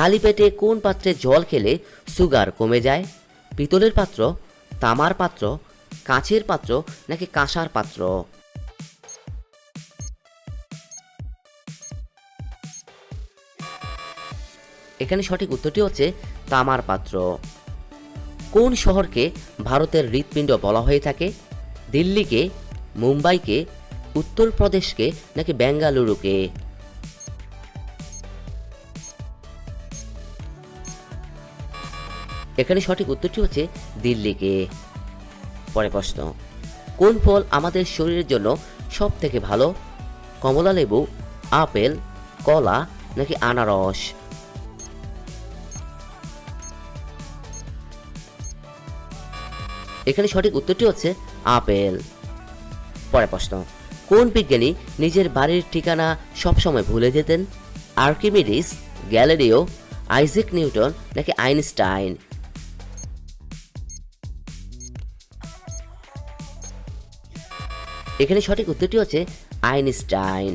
খালি পেটে কোন পাত্রে জল খেলে সুগার কমে যায়? পিতলের পাত্র, তামার পাত্র, কাঁচের পাত্র নাকি কাঁসার পাত্র? এখানে সঠিক উত্তরটি হচ্ছে তামার পাত্র। কোন শহরকে ভারতের হৃৎপিণ্ড বলা হয়ে থাকে? দিল্লিকে, মুম্বাইকে, উত্তরপ্রদেশকে নাকি বেঙ্গালুরুকে? এখানে সঠিক উত্তরটি হচ্ছে দিল্লিকে। পরে প্রশ্ন, কোন ফল আমাদের শরীরের জন্য সব থেকে ভালো? কমলা লেবু, আপেল, কলা নাকি আনারস? এখানে সঠিক উত্তরটি হচ্ছে আপেল। পরে প্রশ্ন, কোন বিজ্ঞানী নিজের বাড়ির ঠিকানা সবসময় ভুলে যেতেন? আর্কিমিডিস, গ্যালিলিও, আইজাক নিউটন নাকি আইনস্টাইন? এখানে সঠিক উত্তরটি হচ্ছে আইনস্টাইন।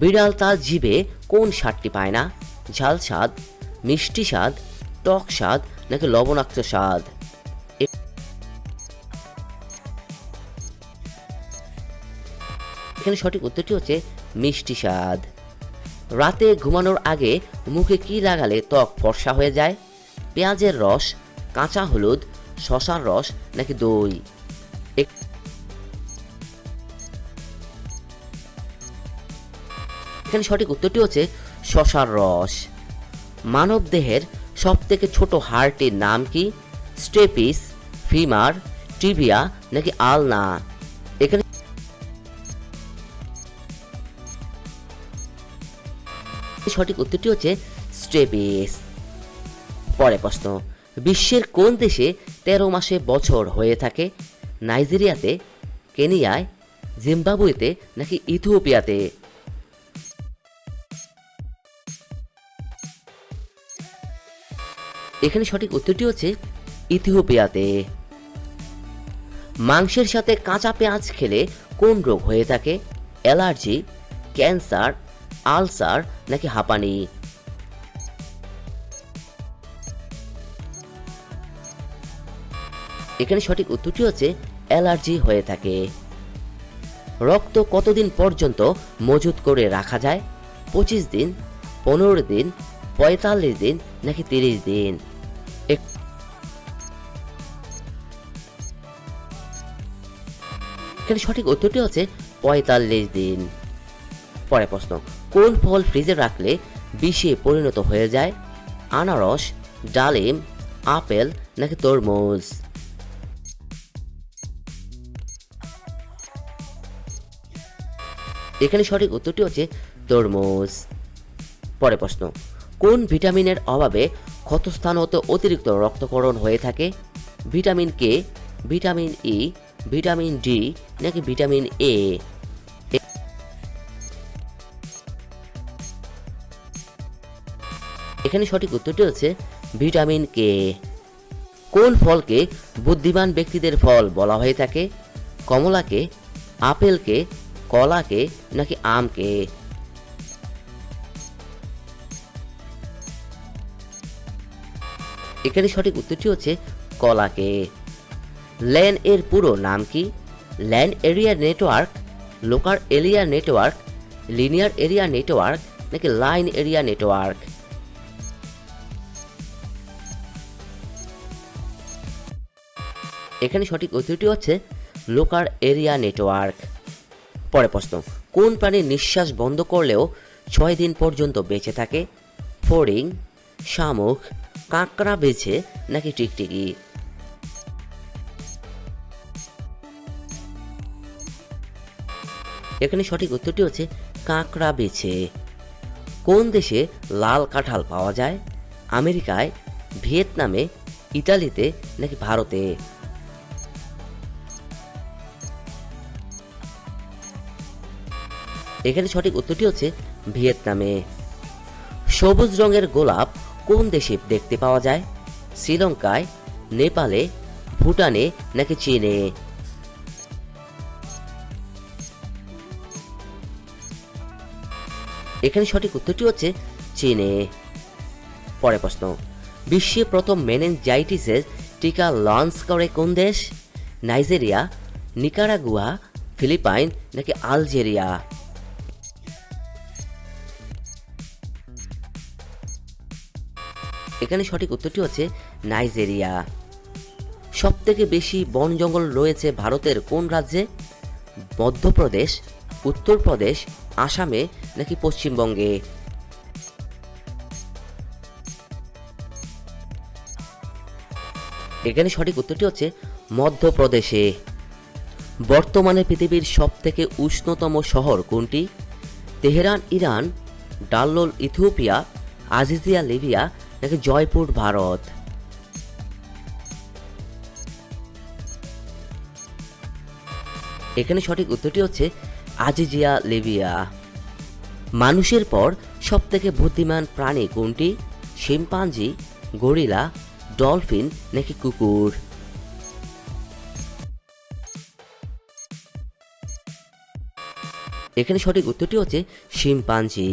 বিড়াল তার জিভে কোন স্বাদটি পায় না? ঝাল স্বাদ, মিষ্টি স্বাদ, টক স্বাদ, নাকি লবণাক্ত স্বাদ? এখানে সঠিক উত্তরটি হচ্ছে মিষ্টি স্বাদ। রাতে ঘুমানোর আগে মুখে কি লাগালে ত্বক ফর্সা হয়ে যায়? পেঁয়াজের রস, কাঁচা হলুদ, শশার রস, নাকি দই? এখানে সঠিক উত্তরটি হচ্ছে শশার রস। মানব দেহের সব থেকে ছোট হাড়টির নাম কি? স্টেপিস, ফিমার, টিবিয়া নাকি আলনা? এখানে সঠিক উত্তরটি হচ্ছে স্টেপিস। পরে প্রশ্ন, বিশ্বের কোন দেশে তেরো মাসে বছর হয়ে থাকে? নাইজেরিয়াতে, কেনিয়ায়, জিম্বাবুয়েতে নাকি ইথিওপিয়াতে? এখানে সঠিক উত্তরটি হচ্ছে ইথিওপিয়াতে। মাংসের সাথে কাঁচা পেঁয়াজ খেলে কোন রোগ হয়ে থাকে? অ্যালার্জি, ক্যান্সার, আলসার নাকি হাঁপানি? এখানে সঠিক উত্তরটি হচ্ছে অ্যালার্জি হয়ে থাকে। রক্ত কতদিন পর্যন্ত মজুত করে রাখা যায়? পঁচিশ দিন, পনেরো দিন, পঁয়তাল্লিশ দিন নাকি তিরিশ দিন? এখানে সঠিক উত্তরটি হচ্ছে পঁয়তাল্লিশ দিন। পরে প্রশ্ন কোন ফল ফ্রিজে রাখলে বিষে পরিণত হয়ে যায়? আনারস ডালিম আপেল নাকি তরমুজ? এখানে সঠিক উত্তরটি হচ্ছে তরমুজ। পরে প্রশ্ন কোন ভিটামিনের অভাবে ক্ষতস্থান হতে অতিরিক্ত রক্তকরণ হয়ে থাকে? Vitamin K, vitamin E, vitamin D, নাকি ভিটামিন এ? এখানে সঠিক উত্তরটি হচ্ছে ভিটামিন কে। কোন ফলকে বুদ্ধিমান ব্যক্তিদের ফল বলা হয়ে থাকে? কমলাকে, আপেলকে, কলাকে, নাকি আমকে? এখানে সঠিক উত্তরটি হচ্ছে কলাকে। ল্যান এর পুরো নাম কি? Land area network, local area network, linear area network, নাকি লাইন এরিয়া নেটওয়ার্ক? এখানে সঠিক উত্তরটি হচ্ছে লোকাল এরিয়া নেটওয়ার্ক। পরে প্রশ্ন, কোন প্রাণীর নিঃশ্বাস বন্ধ করলেও ছয় দিন পর্যন্ত বেঁচে থাকে? ফড়িং শামুক কাঁকড়া বেছে নাকি টিকটিকি? এখানে সঠিক উত্তরটি হচ্ছে কাঁকড়া বেছে। কোন দেশে লাল কাঁঠাল পাওয়া যায়? আমেরিকায়, ভিয়েতনামে, ইতালিতে নাকি ভারতে? এখানে সঠিক উত্তরটি হচ্ছে ভিয়েতনামে। সবুজ রঙের গোলাপ কোন দেশে দেখতে পাওয়া যায়? শ্রীলঙ্কায়, নেপালে, ভুটানে নাকি চীনে? এখানে সঠিক উত্তরটি হচ্ছে চীনে। পরে প্রশ্ন। বিশ্বে প্রথম মেনেনজাইটিসের টিকা লঞ্চ করে কোন দেশ? নাইজেরিয়া, নিকারাগুয়া, ফিলিপাইন নাকি আলজেরিয়া? এখানে সঠিক উত্তরটি হচ্ছে নাইজেরিয়া। সব থেকে বেশি বন জঙ্গল রয়েছে ভারতের কোন রাজ্যে? মধ্যপ্রদেশ, উত্তরপ্রদেশ, আসামে নাকি পশ্চিমবঙ্গে? এখানে সঠিক উত্তরটি হচ্ছে মধ্যপ্রদেশে। বর্তমানে পৃথিবীর সবথেকে উষ্ণতম শহর কোনটি? Tehran, Iran, Dallol, Ethiopia, Aziziya, Libya নাকি জয়পুর ভারত। এখানে সঠিক উত্তরটি হচ্ছে আজিজিয়া লিবিয়া। মানুষের পর সবথেকে বুদ্ধিমান প্রাণী কোনটি? শিম্পাঞ্জি, গরিলা, ডলফিন নাকি কুকুর? এখানে সঠিক উত্তরটি হচ্ছে শিম্পাঞ্জি।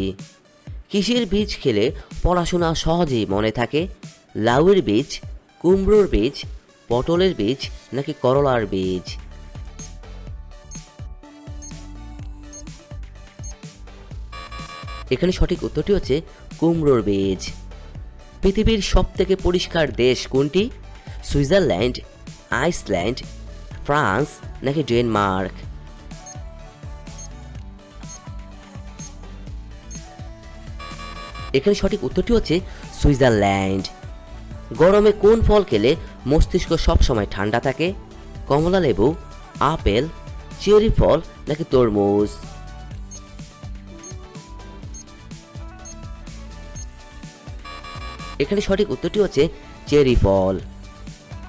কিসের বীজ খেলে পড়াশোনা সহজেই মনে থাকে? লাউয়ের বীজ, কুমড়োর বীজ, পটলের বীজ নাকি করলার বীজ? এখানে সঠিক উত্তরটি হচ্ছে কুমড়োর বীজ। পৃথিবীর সবথেকে পরিষ্কার দেশ কোনটি? সুইজারল্যান্ড, আইসল্যান্ড, ফ্রান্স নাকি ডেনমার্ক? এখানে সঠিক উত্তরটি হচ্ছে সুইজারল্যান্ড। গরমে কোন ফল খেলে মস্তিষ্ক সবসময় ঠান্ডা থাকে? কমলা লেবু, আপেল, চেরি ফল নাকি তরমুজ? এখানে সঠিক উত্তরটি হচ্ছে চেরি ফল।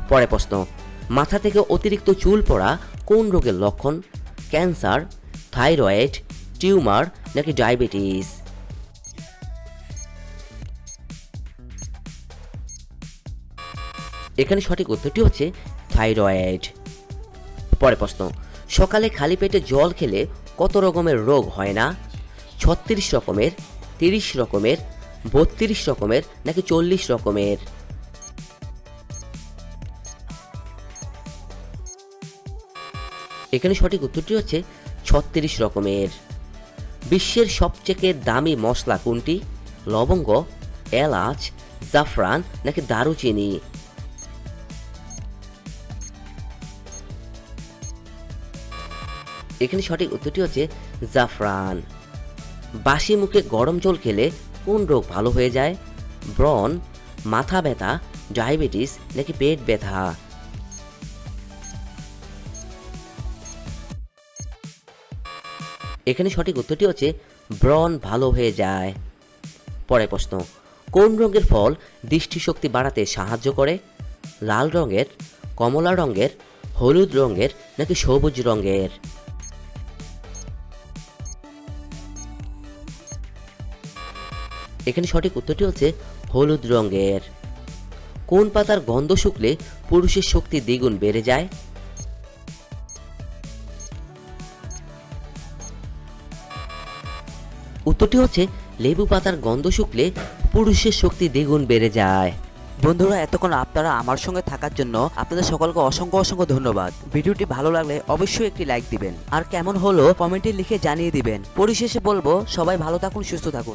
পরে প্রশ্ন, মাথা থেকে অতিরিক্ত চুল পড়া কোন রোগের লক্ষণ? ক্যান্সার, থাইরয়েড, টিউমার নাকি ডায়াবেটিস? এখানে সঠিক উত্তরটি হচ্ছে থাইরয়েড। পরে প্রশ্ন, সকালে খালি পেটে জল খেলে কত রকমের রোগ হয় না? ছত্রিশ রকমের, তিরিশ রকমের, বত্রিশ রকমের নাকি চল্লিশ রকমের? এখানে সঠিক উত্তরটি হচ্ছে ছত্রিশ রকমের। বিশ্বের সবচেয়ে দামি মশলা কোনটি? লবঙ্গ, এলাচ, জাফরান নাকি দারুচিনি? এখানে সঠিক উত্তরটি হচ্ছে জাফরান। বাসি মুখে গরম জল খেলে কোন রোগ ভালো হয়ে যায়? ব্রণ, মাথা ব্যথা, ডায়াবেটিস নাকি পেট ব্যথা? এখানে সঠিক উত্তরটি হচ্ছে ব্রণ ভালো হয়ে যায়। পরে প্রশ্ন, কোন রঙের ফল দৃষ্টিশক্তি বাড়াতে সাহায্য করে? লাল রঙের, কমলা রঙের, হলুদ রঙের নাকি সবুজ রঙের? এখানে সঠিক উত্তরটি হচ্ছে হলুদ রঙের। কোন পাতার গন্ধ শুকলে পুরুষের শক্তি দ্বিগুণ বেড়ে যায়? উত্তরটি হচ্ছে লেবু পাতার গন্ধ শুকলে পুরুষের শক্তি দ্বিগুণ বেড়ে যায়। বন্ধুরা, এতক্ষণ আপনারা আমার সঙ্গে থাকার জন্য আপনাদের সকলকে অসংখ্য অসংখ্য ধন্যবাদ। ভিডিওটি ভালো লাগলে অবশ্যই একটি লাইক দিবেন। আর কেমন হলো কমেন্টে লিখে জানিয়ে দিবেন। পরিশেষে বলব, সবাই ভালো থাকুন, সুস্থ থাকুন।